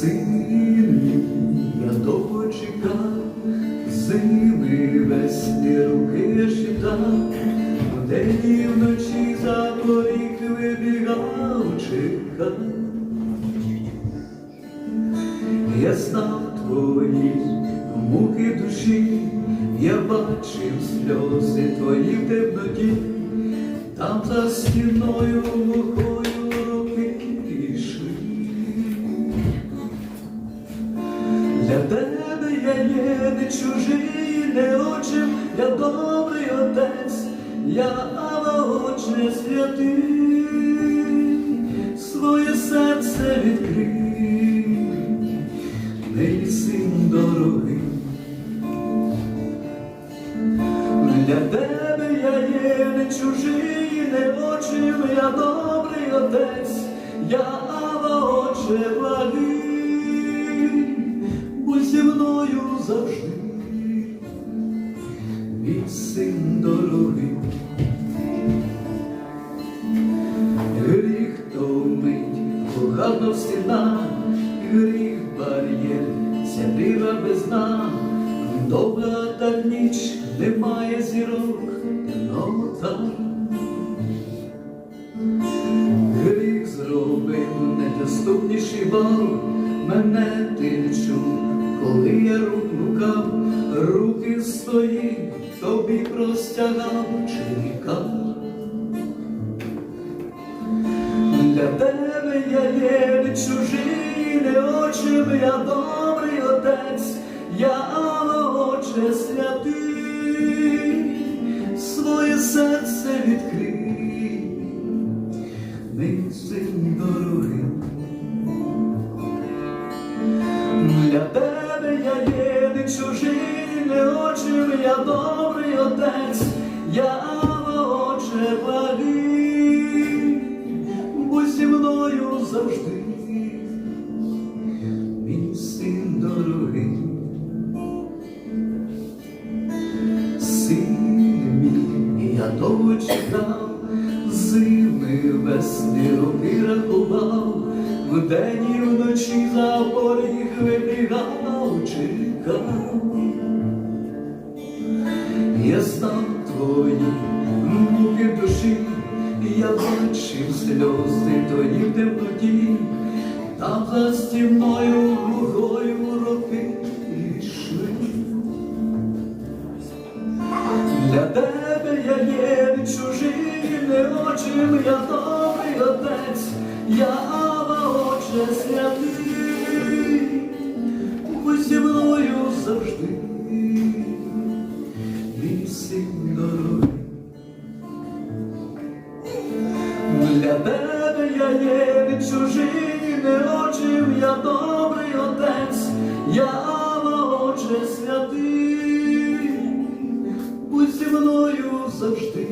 Син я довго чекав, зими весні руки шітав, вдень і вночі за поріг вибігав, чекав. Я знав твої муки душі, я бачив сльози твої в темноті, там за стіною глухою Для тебе я є не чужий, не отчим, я добрий отець, я Отче святий, своє серце відкрий, мій син дорогий. Для тебе я є не чужий, не отчим, я добрий отець, я Отче зі мною завжди, мій син дорогий. Гріх то вмить, погано стіна, гріх бар'єр, сядива без дна, довга та ніч, немає зірок, темнота. Гріх зробив недоступніший бал, мене тобі простягав, чинка. Для тебе я є не чужий, не очим, я добрий отець, я оче святий, своє серце відкрий, не отчим, я добрий отець, я Отче благий, будь зі мною завжди, мій син дорогий. Син мій, я довго чекав, зими, весни, роки вдень і вночі за поріг вибігав, Я знав твої муки душі, я бачив сльози твої в темноті, там за стіною глухою роки йшли. Для тебе я є не чужий, не отчим, я добрий отець, я Ава, Отче святий, будь зі мною завжди, Для тебе я є не чужий, не отчим, я добрий отець, я Отче святий, будь зі мною завжди,